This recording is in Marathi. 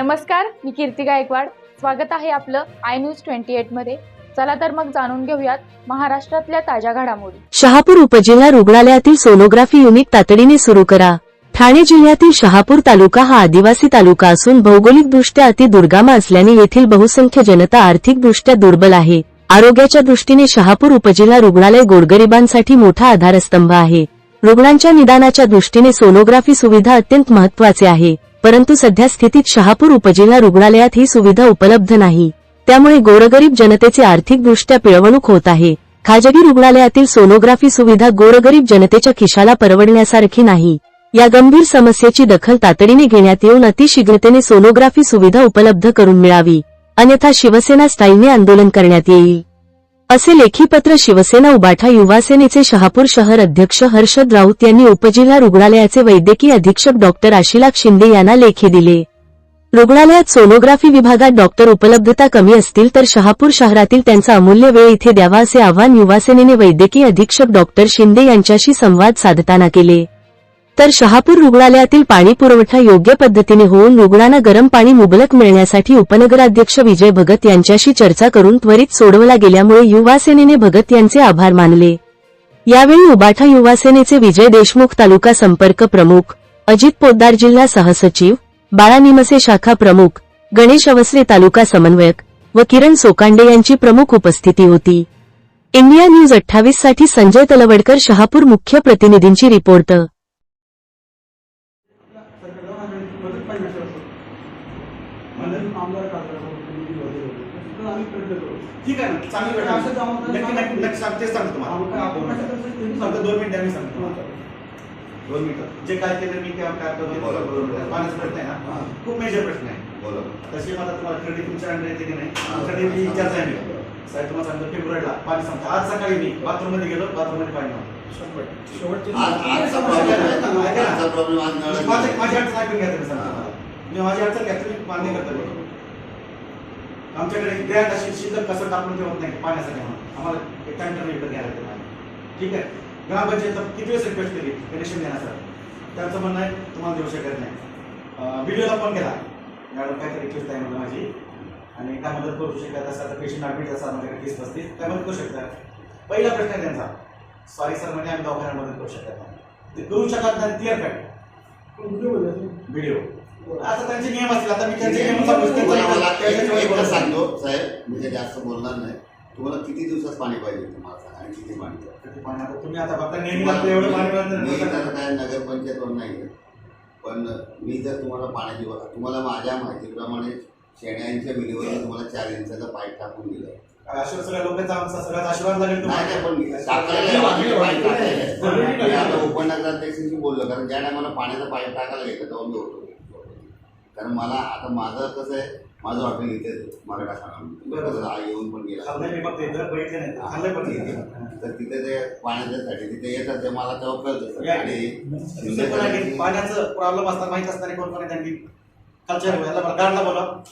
नमस्कार मी कीर्ती गायकवाड. स्वागत आहे आपलं आय न्यूज ट्वेंटी एटमध्ये. चला तर मग जाणून घेऊयात महाराष्ट्रातल्या ताज्या घडामोडी. शहापूर उपजिल्हा रुग्णालयातील सोनोग्राफी युनिट तातडीने सुरू करा. ठाणे जिल्ह्यातील शहापूर तालुका हा आदिवासी तालुका असून भौगोलिकदृष्ट्या अति दुर्गम असल्याने येथील बहुसंख्य जनता आर्थिकदृष्ट्या दुर्बल आहे. आरोग्याच्या दृष्टीने शहापूर उपजिल्हा रुग्णालय गोरगरिबांसाठी मोठा आधारस्तंभ आहे. रुग्णांच्या निदानाच्या दृष्टीने सोनोग्राफी सुविधा अत्यंत महत्त्वाचे आहे. परंतु सध्या स्थितीत शहापूर उपजिल्हा रुग्णालयात ही सुविधा उपलब्ध नाही. त्यामुळे गोरगरीब जनतेचे आर्थिकदृष्ट्या पिळवणूक होत आहे. खाजगी रुग्णालयातील सोनोग्राफी सुविधा गोरगरीब जनतेच्या खिशाला परवडण्यासारखी नाही. या गंभीर समस्येची दखल तातडीने घेण्यात येऊन अतिशीघ्रतेने सोनोग्राफी सुविधा उपलब्ध करून मिळावी. अन्यथा शिवसेना स्टाईलने आंदोलन करण्यात येईल. असे लेखीपत्र शिवसेना उबाठा युवासेनेचे शहापूर शहर अध्यक्ष हर्षद राऊत यांनी उपजिल्हा रुग्णालयाचे वैद्यकीय अधीक्षक डॉक्टर आशिलाख शिंदे यांना लेखी दिले. रुग्णालयात सोनोग्राफी विभागात डॉक्टर उपलब्धता कमी असतील तर शहापूर शहरातील त्यांचा अमूल्य वेळ इथे द्यावा असे आवाहन युवासेनेने वैद्यकीय अधीक्षक डॉक्टर शिंदे यांच्याशी संवाद साधताना केले. तर शहापूर रुग्णालयातील पाणी पुरवठा योग्य पद्धतीने होऊन रुग्णांना गरम पाणी मुबलक मिळण्यासाठी उपनगराध्यक्ष विजय भगत यांच्याशी चर्चा करून त्वरित सोडवला गेल्यामुळे युवासेनेने भगत यांचे आभार मानले. यावेळी उबाठा युवासेनेचे विजय देशमुख तालुका संपर्क प्रमुख अजित पोद्दार जिल्हा सहसचिव बाळा निमसे शाखा प्रमुख गणेश अवसरे तालुका समन्वयक व किरण सोकांडे यांची प्रमुख उपस्थिती होती. इंडिया न्यूज अठ्ठावीससाठी संजय तलवडकर शहापूर मुख्य प्रतिनिधींची रिपोर्ट. मदत पाहिजे सर मदत आमदार खासदार आम्ही प्रयत्न करू. ठीक आहे ना चांगली भेटा असं जबाबदारी नक्की नक्की नक्की सांग तेच सांगतो तुम्हाला. सांगतो. दोन मिनिटं आम्ही सांगतो. दोन मिनिटं. जे काय केलं मी काय काय करतो प्रश्न आहे. ना? खूप मेजर प्रश्न आहे. बोला. तशी मला तुम्हाला क्रेडिट तुमच्या अंडर येते की नाही. हा. मी विचार आहे. मी साहेब तुम्हाला सांगतो फेब्रुवारीला पाणी सांगतो आज सकाळी मी बाथरूममध्ये गेलो बाथरूममध्ये पाणी नव्हतं. शेवटचे प्रॉब्लेम आजचा प्रॉब्लेम आज माझी नळ माझी अडचण ऐकून घ्या तुम्ही सांगतो मला. मी माझी अडचण घ्या तुम्ही मान्य करता. आमच्याकडे ग्रँड अशी शिल्लक कसं टाकून ठेवत नाही पाण्यासाठी म्हणून. आम्हाला एक टँकर विकत घ्यायला लागतं पाणी. ठीक आहे? ग्रामपंचायत किती वेळेस रिक्वेस्ट केली? कनेक्शन देण्यासाठी त्यांचं म्हणणं आहे तुम्हाला देऊ शकत नाही. व्हिडिओला फोन केला. मॅडम काहीतरी रिक्वेस्ट आहे म्हणून माझी. आणि काय मदत करू शकत? असा तर पेशंट ॲडमिट असा माझ्याकडे केस पस्तीस काय मदत करू शकता? पहिला प्रश्न आहे त्यांचा. सॉरी सर म्हणजे आम्ही दवाखान्यात मदत करू शकत नाही. ते करू शकत नाही क्लिअर फॅक्ट व्हिडिओ आता त्यांचे नियम असतील. आता मी त्यांचे नियम मला एकच. सांगतो साहेब मी काही जास्त बोलणार नाही. तुम्हाला किती दिवसात पाणी पाहिजे तुम्हाला आणि किती पाणी? आता तुम्ही आता फक्त नेहमी लागतं एवढं पाणी मी. तर काय नगरपंचायतवर नाही आहे. पण मी जर तुम्हाला पाण्याची तुम्हाला माझ्या माहितीप्रमाणे शेण्यांच्या विलीवर तुम्हाला चार इंचाचा पाईप टाकून अशा सगळ्या लोकांचा आमचा सगळ्यात आशीर्वाद लागेल उपनगराध्यक्षांशी बोललो कारण ज्या टायमाला पाण्याचा पाईप टाकायला घेतलं तेव्हा मी होतो. कारण मला आता माझं कसं आहे माझं हॉटेल आहे, मराठा आ- येऊन पण गेला. इथं इथं. तर तिथे ते पाण्याच्यासाठी तिथे येतात ते मला तेव्हा कळतं. आणि पाण्याचं प्रॉब्लेम असताना माहीत असताना कोण पण आहे त्यांनी कल्चर याला बोला.